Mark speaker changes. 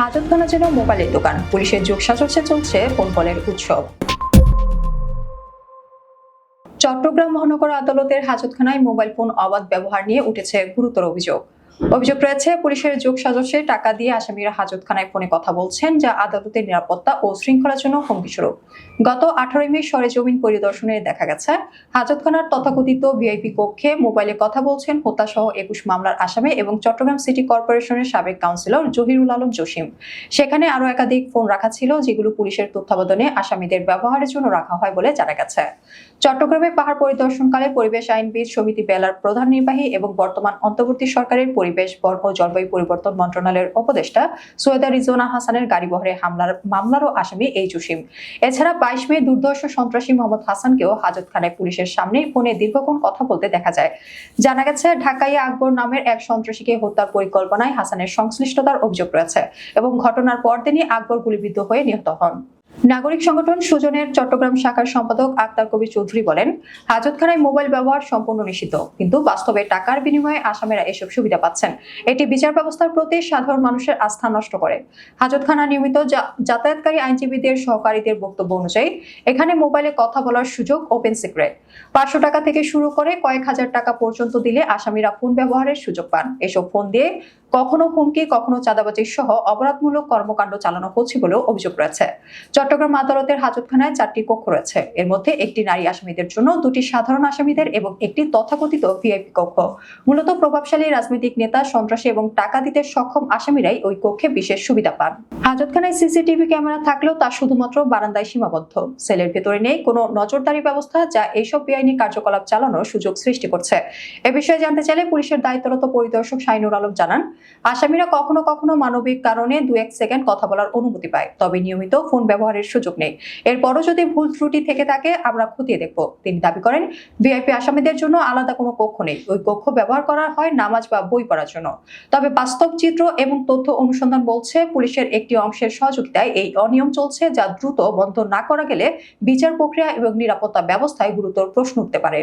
Speaker 1: হাজতখানা যেন মোবাইলের দোকান। পুলিশের যোগ সাজসে চলছে ফোনকলের উৎসব। চট্টগ্রাম মহানগর আদালতের হাজতখানায় মোবাইল ফোন অবাধ ব্যবহার নিয়ে উঠেছে গুরুতর অভিযোগ। অভিযোগ রয়েছে, পুলিশের যোগ সাজসে টাকা দিয়ে আসামিরা হাজতখানায় ফোনে কথা বলছেন, যা আদালতের নিরাপত্তা ও শৃঙ্খলার জন্য হুমকি স্বরূপ। গত আঠারোই মে সরেজমিন পরিদর্শনে দেখা গেছে, হাজতখানার তথাকথিত ভিআইপি কক্ষে মোবাইলে কথা বলছেন হত্যাসহ একুশ মামলার আসামি এবং চট্টগ্রাম সিটি কর্পোরেশনের সাবেক কাউন্সিলর জহিরুল আলম জসিম। সেখানে আরও একাধিক ফোন রাখা ছিল, যেগুলো পুলিশের তত্ত্বাবধানে আসামিদের ব্যবহারের জন্য রাখা হয় বলে জানা গেছে। চট্টগ্রামে পাহাড় পরিদর্শনকালে পরিবেশ আইনবিদ সমিতি বেলার প্রধান নির্বাহী এবং বর্তমান অন্তর্বর্তী সরকারের বন ও জলবায়ু পরিবর্তন মন্ত্রণালয়ের উপদেষ্টা সৈয়দা রিজওয়ানা হাসানের গাড়িবহরে হামলার মামলারও আসামি এই জসিম। এছাড়া বাইশ মে দুর্ধর্ষ সন্ত্রাসী মোহাম্মদ হাসানকেও হাজতখানায় পুলিশের সামনেই ফোনে দীর্ঘক্ষণ কথা বলতে দেখা যায়। জানা গেছে ঢাকাইয়া আকবর নামের এক সন্ত্রাসীকে হত্যার পরিকল্পনায় হাসানের সংশ্লিষ্টতার অভিযোগ রয়েছে এবং ঘটনার পরদিনই আকবর গুলিবিদ্ধ হয়ে নিহত হন। নাগরিক সংগঠন সুজনের চট্টগ্রাম শাখার সম্পাদক আক্তার কবি চৌধুরী বলেন, হাজতখানায় মোবাইল ব্যবহার সম্পূর্ণ নিষিদ্ধ, কিন্তু বাস্তবে টাকার বিনিময়ে আসামেরা এসব সুবিধা পাচ্ছেন। এটি বিচার ব্যবস্থার প্রতি সাধারণ মানুষের আস্থা নষ্ট করে। হাজতখানা নিয়মিত যাতায়াতকারী আইনজীবীদের সহকারীদের বক্তব্য অনুযায়ী, এখানে মোবাইলে কথা বলার সুযোগ ওপেন সিক্রেট। পাঁচশো টাকা থেকে শুরু করে কয়েক হাজার টাকা পর্যন্ত দিলে আসামিরা ফোন ব্যবহারের সুযোগ পান। এসব ফোন দিয়ে কখনো হুমকি, কখনো চাঁদাবাজি সহ অপরাধমূলক কর্মকাণ্ড চালানো হচ্ছে বলেও অভিযোগ রয়েছে। চট্টগ্রাম আদালতের হাজতখানায় চারটি কক্ষ রয়েছে। এর মধ্যে একটি নারী আসামিদের জন্য, দুটি সাধারণ আসামিদের এবং একটি তথাকথিত ভিআইপি কক্ষ। মূলত প্রভাবশালী রাজনৈতিক নেতা, সন্ত্রাসী এবং টাকা দিতে সক্ষম আসামিরাই ওই কক্ষে বিশেষ সুবিধা পান। হাজতখানায় সিসিটিভি ক্যামেরা থাকলেও তা শুধুমাত্র বারান্দায় সীমাবদ্ধ। সেলের ভেতরে নেই কোনো নজরদারি ব্যবস্থা, যা এইসব বেআইনি কার্যকলাপ চালানোর সুযোগ সৃষ্টি করছে। এ বিষয়ে জানতে চাইলে পুলিশের দায়িত্বরত পরিদর্শক শাইনুর আলম জানান আসামিরা কখনো কখনো মানবিক কারণে দু এক সেকেন্ড কথা বলার অনুমতি পায়, তবে নিয়মিত ফোন ব্যবহারের সুযোগ নেই। এরপরও যদি ভুল ত্রুটি থেকে থাকে, আমরা খতিয়ে দেখব। তিনি দাবি করেন, ভিআইপি আসামিদের জন্য আলাদা কোনো কক্ষ নেই। ওই কক্ষ ব্যবহার করা হয় নামাজ বা বই পড়ার জন্য। তবে বাস্তব চিত্র এবং তথ্য অনুসন্ধান বলছে, পুলিশের একটি অংশের সহযোগিতায় এই অনিয়ম চলছে যা দ্রুত বন্ধ না করা গেলে বিচার প্রক্রিয়া এবং নিরাপত্তা ব্যবস্থায় গুরুতর প্রশ্ন উঠতে পারে।